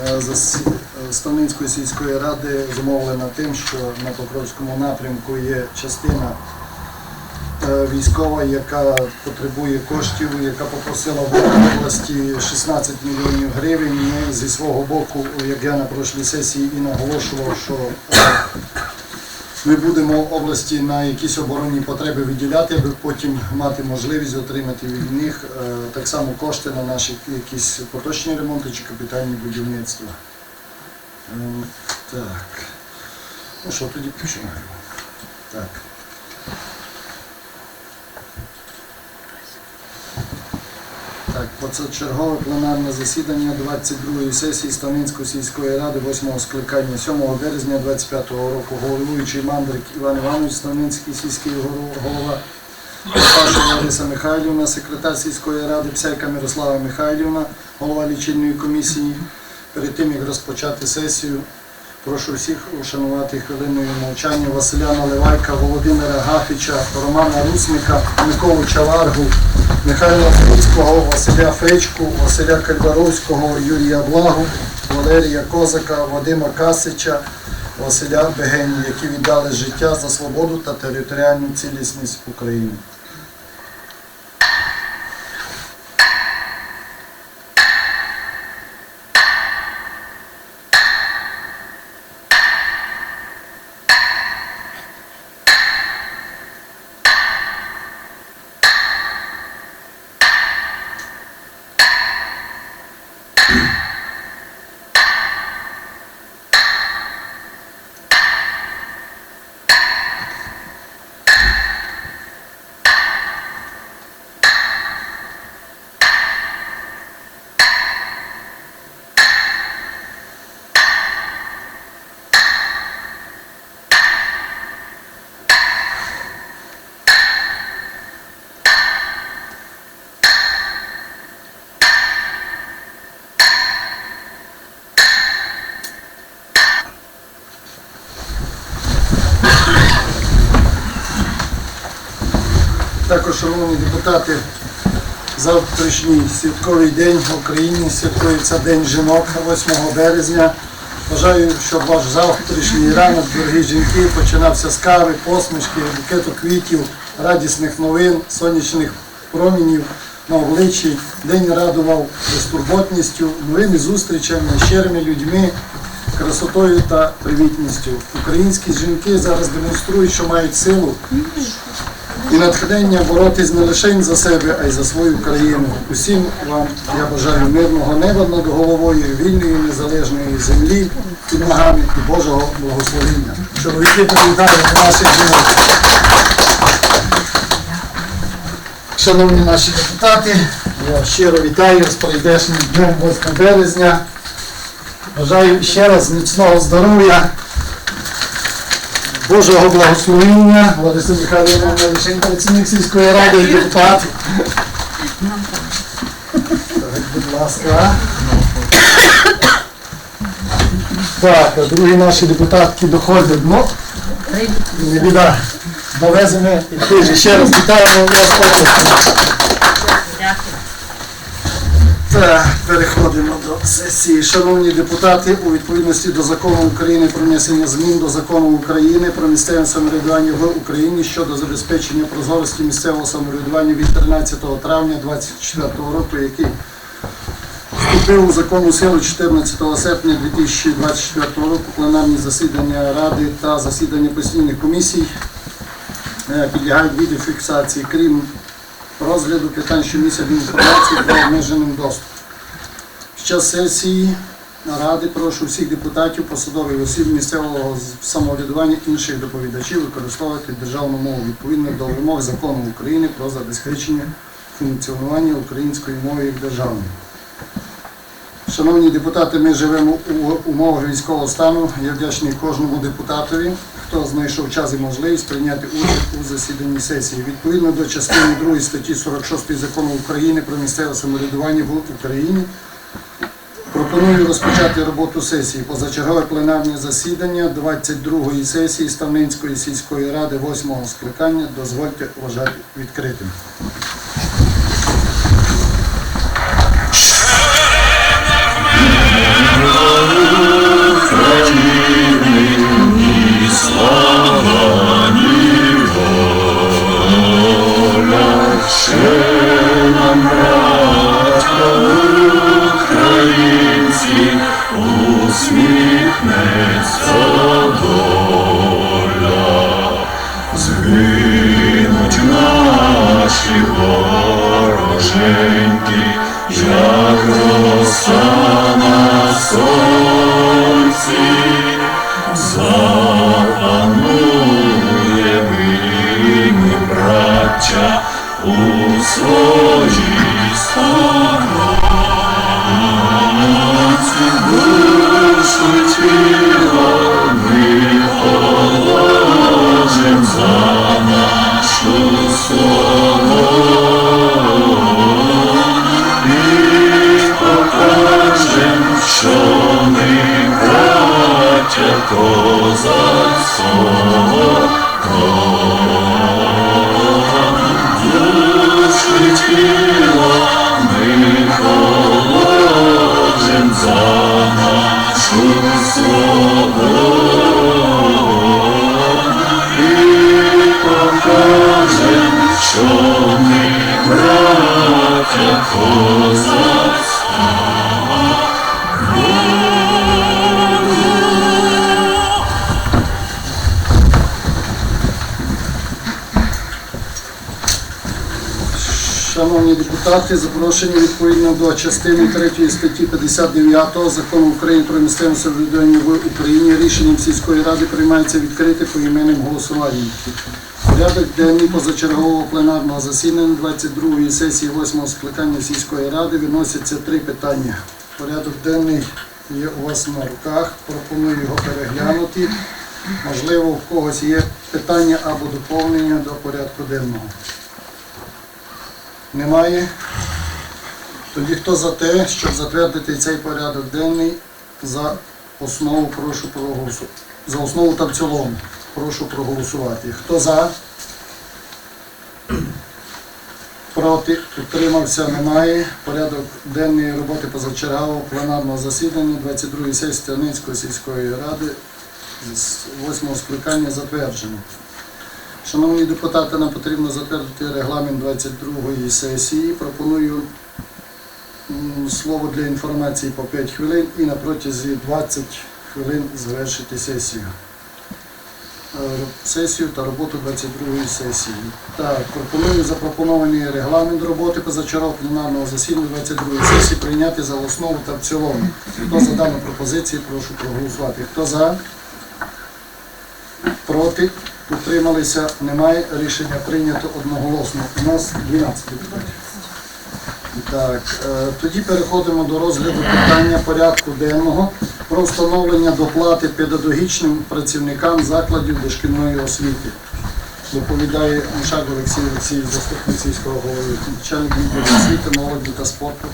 Е, е, сільської ради зумовлена тим, що на Покровському напрямку є частина е, військова, яка потребує коштів, яка попросила в області 16 мільйонів гривень. Ми зі свого боку, як я на прошлій сесії і наголошував, що ми будемо області на якісь оборонні потреби виділяти, аби потім мати можливість отримати від них е, так само кошти на наші якісь поточні ремонти чи капітальні будівництва. Ем, Так. Ну що, тоді починаємо. Так. Так, позачергове пленарне засідання 22-ї сесії Ставницької сільської ради 8-го скликання 7 березня 25-го року. Головуючий мандрик Іван Іванович, Ставницький сільський голова, Пашова Лариса Михайлівна, секретар сільської ради, Псяйка Мирослава Михайлівна, голова лічильної комісії. Перед тим, як розпочати сесію, прошу всіх ушанувати хвилиною мовчання Василя Наливайка, Володимира Гафіча, Романа Русника, Миколу Чаваргу, Михайла Фруцького, Василя Фричку, Василя Кальбаровського, Юрія Благу, Валерія Козака, Вадима Касича, Василя Бегені, які віддали життя за свободу та територіальну цілісність України. Шановні депутати, завтрашній святковий день в Україні святкується День жінок 8 березня. Бажаю, щоб ваш завтрашній ранок, дорогі жінки, починався з кави, посмішки, букету квітів, радісних новин, сонячних промінів на обличчі. День радував безтурботністю, новими зустрічами, щирими людьми, красотою та привітністю. Українські жінки зараз демонструють, що мають силу і натхнення боротись не лише за себе, а й за свою країну. Усім вам я бажаю мирного неба над головою, вільної незалежної землі під ногами і Божого благословення. Чоловіки привітають наших жінок. Шановні наші депутати, я щиро вітаю з прийдешнім днем 8 березня. Бажаю ще раз міцного здоров'я. Божого благословення, Лариса Михайлівна, не лише працівник сільської ради і депутат. Так, будь ласка. Так, а другі наші депутатки доходять. Ну, не біда. Довеземо і. Ще раз вітаємо вас. Так, переходимо до сесії. Шановні депутати, у відповідності до закону України про внесення змін до закону України про місцеве самоврядування в Україні щодо забезпечення прозорості місцевого самоврядування від 13 травня 2024 року, який вступив у законну силу 14 серпня 2024 року, пленарні засідання Ради та засідання постійних комісій е, підлягають відеофіксації, крім розгляду питань, що містять інформацію про обмеженим доступом. Під час сесії Ради прошу всіх депутатів, посадових осіб місцевого самоврядування інших доповідачів використовувати державну мову відповідно до вимог закону України про забезпечення функціонування української мови як державної. Шановні депутати, ми живемо у умовах військового стану. Я вдячний кожному депутатові, хто знайшов час і можливість прийняти участь у засіданні сесії. Відповідно до частини 2 статті 46 закону України про місцеве самоврядування в Україні. Пропоную розпочати роботу сесії. Позачергове пленарне засідання 22-ї сесії Ставнинської сільської ради 8-го скликання. Дозвольте вважати відкритим. наші вороженьки, як роса на сонці, запанує ми, браття, у своїй сторонці. Душу козацького душі тіла ми положим за нашу свободу і покажем, що ми браття козацького Шановні депутати, запрошені відповідно до частини 3 статті 59 Закону України про місцеве самоврядування в Україні рішенням сільської ради приймається відкрите поіменним голосуванням. Порядок денний позачергового пленарного засідання 22-ї сесії 8-го скликання сільської ради виносяться три питання. Порядок денний є у вас на руках. Пропоную його переглянути. Можливо, у когось є питання або доповнення до порядку денного. Немає. Тоді хто за те, щоб затвердити цей порядок денний за основу, прошу проголосувати. За основу та в цілому. Прошу проголосувати. Хто за? Проти? Утримався? Немає. Порядок денної роботи позачергового пленарного засідання 22-ї сесії Стерницької сільської ради з 8-го скликання затверджено. Шановні депутати, нам потрібно затвердити регламент 22-ї сесії. Пропоную слово для інформації по 5 хвилин і на протязі 20 хвилин завершити сесію. Е, Сесію та роботу 22-ї сесії. Так, пропоную запропонований регламент роботи позачергового пленарного засідання 22-ї сесії прийняти за основу та в цілому. Хто за дану пропозицію, прошу проголосувати. Хто за? Проти? Утрималися? Немає. Рішення прийнято одноголосно. У нас 12 депутатів. Так, е, тоді переходимо до розгляду питання порядку денного про встановлення доплати педагогічним працівникам закладів дошкільної освіти. Доповідає Мушак Олексій Олексійович, заступник сільського голови, начальник відділу освіти, молоді та спорту,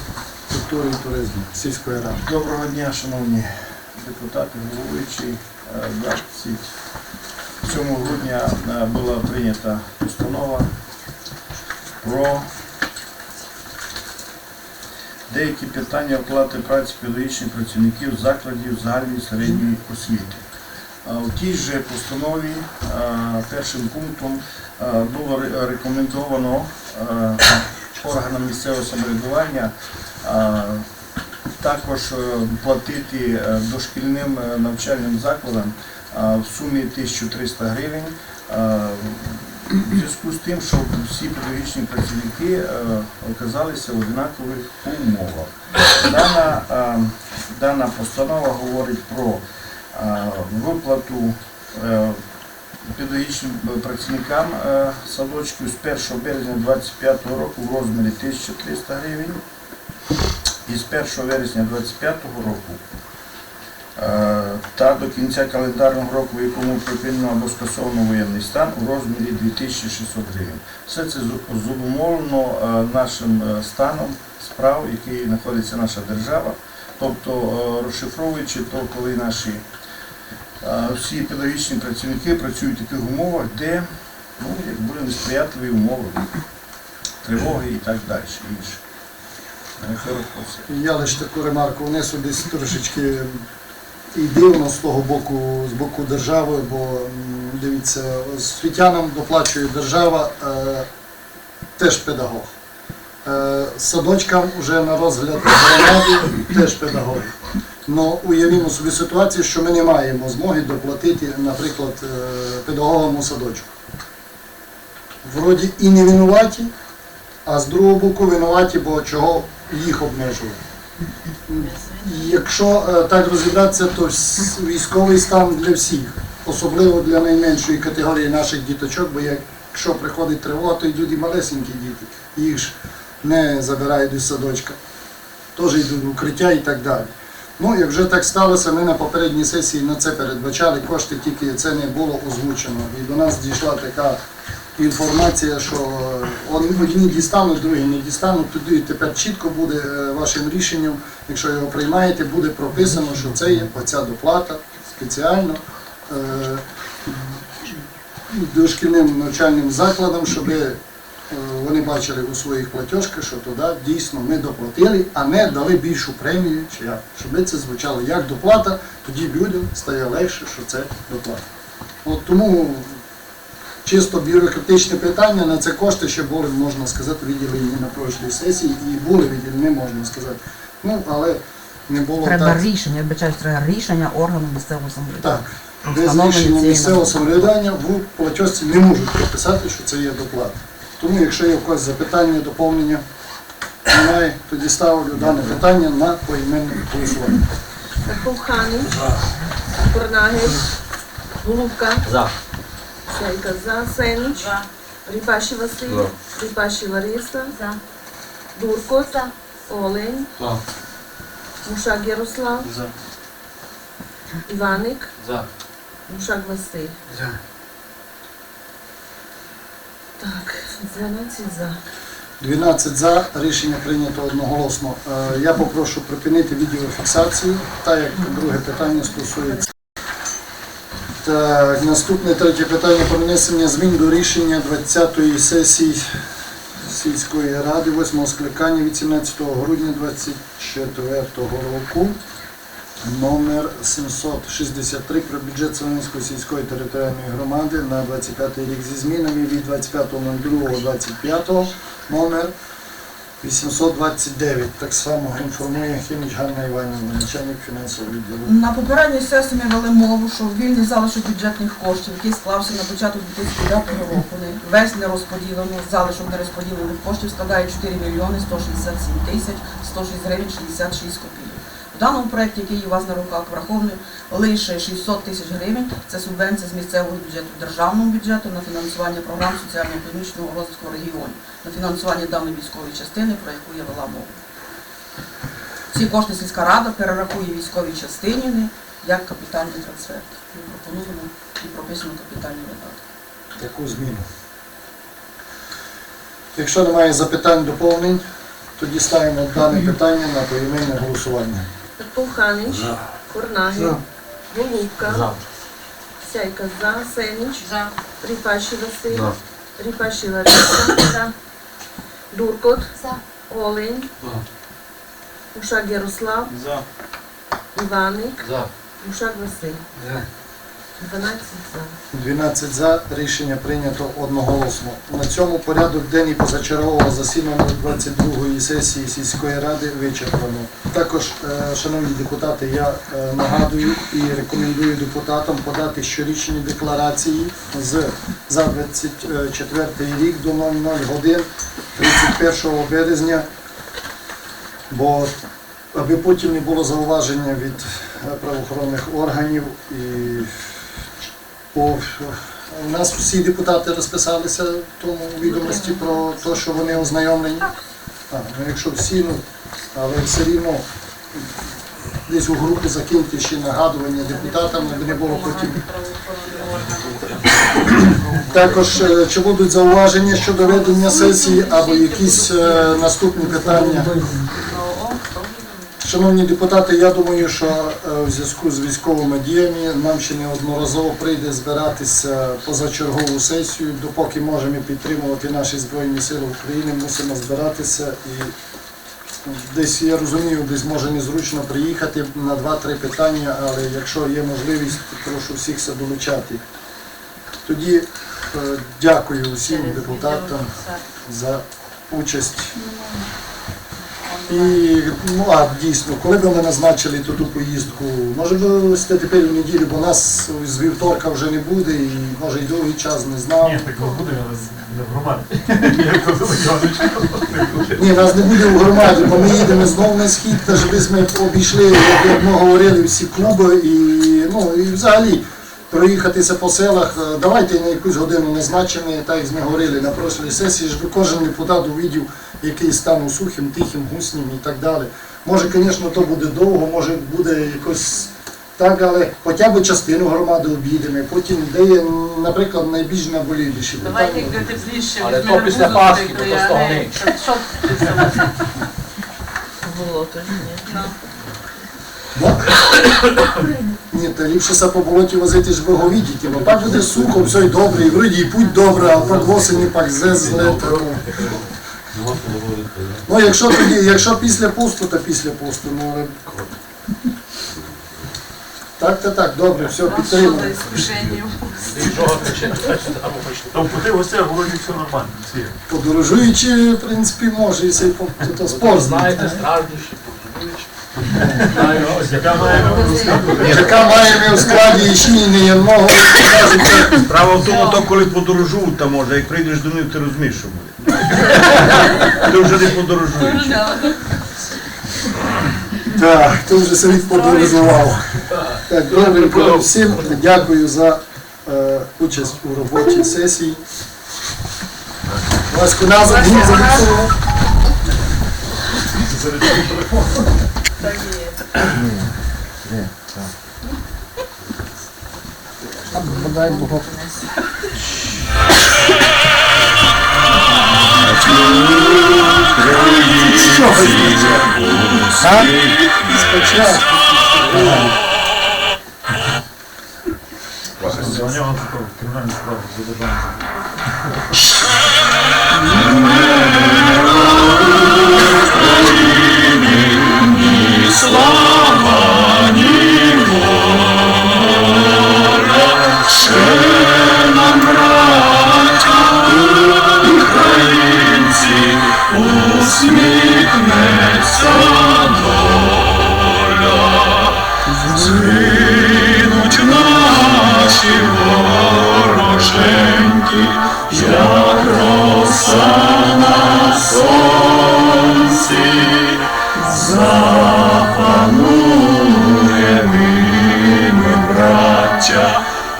культури і туризму сільської ради. Доброго дня, шановні депутати, головуючі. Е, 27 грудня е, була прийнята постанова про деякі питання оплати праці педагогічних працівників закладів загальної середньої освіти. Е, У тій же постанові е, першим пунктом е, було рекомендовано е, органам місцевого самоврядування е, також е, платити е, дошкільним е, навчальним закладам в сумі 1300 гривень. В зв'язку з тим, щоб всі педагогічні працівники оказалися в однакових умовах. Дана, дана постанова говорить про виплату педагогічним працівникам садочків з 1 березня 2025 року в розмірі 1300 гривень і з 1 вересня 2025 року е, та до кінця календарного року, в якому припинено або скасовано воєнний стан, у розмірі 2600 гривень. Все це зумовлено е, нашим е, станом справ, який знаходиться наша держава. Тобто, розшифровуючи то, коли наші всі педагогічні працівники працюють в таких умовах, де ну, якби несприятливі умови, тривоги і так далі. Інше. Я лише таку ремарку внесу десь трошечки і дивно з того боку, з боку держави, бо дивіться, освітянам доплачує держава е, теж педагог. Е, садочкам вже на розгляд громади теж педагоги. Ну уявімо собі ситуацію, що ми не маємо змоги доплатити, наприклад, е, педагогам у садочку. Вроді і не винуваті, а з другого боку винуваті, бо чого їх обмежували. Якщо е, так розібратися, то військовий стан для всіх, особливо для найменшої категорії наших діточок, бо якщо приходить тривога, то йдуть і малесенькі діти, їх ж не забирають із садочка, теж йдуть в укриття і так далі. Ну, як вже так сталося, ми на попередній сесії на це передбачали кошти, тільки це не було озвучено. І до нас дійшла така інформація, що одні дістануть, другі не дістануть. Тоді тепер чітко буде е, вашим рішенням, якщо його приймаєте, буде прописано, що це є оця доплата спеціально е, дошкільним навчальним закладам, щоб е, вони бачили у своїх платіжках, що туди дійсно ми доплатили, а не дали більшу премію, чи як. Щоб це звучало як доплата, тоді людям стає легше, що це доплата. От тому чисто бюрократичне питання на це кошти ще були, можна сказати, виділені на прошлій сесії і були виділені, можна сказати. Ну, але не було Треба так. рішення, я вибачаюсь, треба рішення органу місцевого самоврядування. Так, без рішення місцевого самоврядування в платіжці не можуть прописати, що це є доплата. Тому, якщо є в когось запитання, доповнення, немає, тоді ставлю дане питання на поіменне голосування. Коханий, Корнагель, Голубка, За. Сяйка за, Сенич, Ріпаші Василь, Ріпаші Лариса, Дуркот, Олень, За. Мушак Ярослав, За. Іваник, За. Мушак Василь. Так, 12 за. 12 за, рішення прийнято одноголосно. Е, Я попрошу припинити відеофіксацію, так як друге питання стосується. Так, наступне третє питання про внесення змін до рішення 20-ї сесії сільської ради 8 скликання від 17 грудня 2024 року. Номер 763 про бюджет Солонської сільської територіальної громади на 25 рік зі змінами від 25.02.25 номер 829. Так само інформує Хіміч Ганна Іванівна, начальник фінансового відділу. На попередній сесії ми вели мову, що вільний залишок бюджетних коштів, який склався на початок 2009 року, весь нерозподілено, залишок нерозподілених коштів складає 4 мільйони 167 тисяч 106 гривень 66 копійок. В даному проєкті, який у вас на руках врахований, лише 600 тисяч гривень це субвенція з місцевого бюджету державного бюджету на фінансування програм соціально-економічного розвитку регіонів, на фінансування даної військової частини, про яку я вела мову. Ці кошти сільська рада перерахує військовій частині як капітальний трансфер. Ми пропонуємо і прописано капітальні видатки. Таку зміну. Якщо немає запитань, доповнень, тоді ставимо дане питання на поіменне голосування. Коханий, Корнагель, Голубка, За. Сяйка за, Сенич, Ріпаші Василь, За. Ріпаші Лариса, Дуркот, За. Олень, Мушак Ярослав, За. Іваник, За. Мушак Василь. 12 за. 12 за. Рішення прийнято одноголосно. На цьому порядок денний позачергового засідання 22-ї сесії сільської ради вичерпано. Також, е, шановні депутати, я е, нагадую і рекомендую депутатам подати щорічні декларації з за 24 рік до 00 годин 31 березня, бо аби потім не було зауваження від е, правоохоронних органів і по у нас всі депутати розписалися в тому відомості про те, що вони ознайомлені. А, ну якщо всі, ну, але все рівно десь у групі закиньте ще нагадування депутатам, аби не було потім. Також е, чи будуть зауваження щодо ведення сесії або якісь е, наступні питання. Шановні депутати, я думаю, що е, в зв'язку з військовими діями нам ще неодноразово прийде збиратися позачергову сесію. Допоки можемо підтримувати наші Збройні Сили України, мусимо збиратися і десь я розумію, десь може незручно приїхати на два-три питання, але якщо є можливість, прошу всіх долучати. Тоді дякую усім депутатам за участь. І ну а дійсно, коли б ми назначили ту, поїздку, може ви тепер у неділю, бо нас з вівторка вже не буде, і може й довгий час не знав. Ні, так буде, але не в громаді. Ні, нас не буде в громаді, бо ми їдемо знову на схід, та ж ми обійшли, як- як ми говорили, всі клуби і ну і взагалі проїхатися по селах. Е, Давайте на якусь годину назначимо, так як ми говорили на прошлій сесії, щоб кожен депутат увидів, який стан у сухим, тихим, гуснім і так далі. Може, звісно, то буде довго, може буде якось. Так, але хоча б частину громади обійдемо, потім де є, наприклад, найбільш наболіліші Давайте як тепліше, Але то після Пасхи, то й того гей, ні. Що що ти Було тоді, ні. Та ліпше се по болоті возити ж виговідіки, бо так буде сухо, все й добре, і вроді і путь добре, а под восені пак зе зле. то- Ну, якщо тоді, якщо після пусту, то після пусту, ну але. Так, так, так, добре, все, підтримуємо. Там пути гостя вроді все нормально. Подорожуючи, в принципі, може і цей то спорт. Знаєте, страждущі, Яка має Яка має в складі ячмінь і одного кажуть, Справа в тому, то коли подорожують, то може, як прийдеш до них, ти розумієш, що буде. Ти вже не подорожуєш. Так, ти вже собі подорожував. Так, добре, всім дякую за е, участь у робочій сесії. Ваську назад не зафіксував. Бодай Бог. А? Спочатку. За нього кримінальні справи за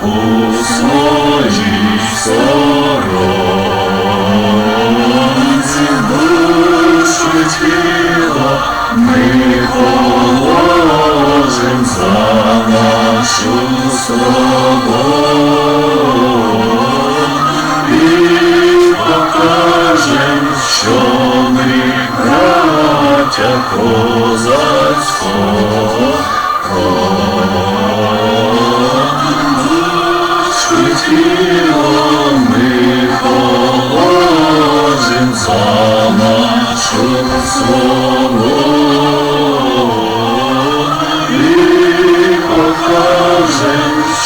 у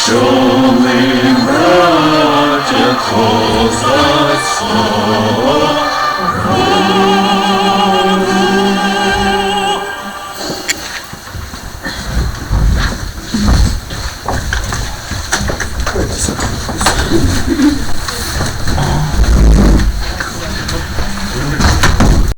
що ми браття козацького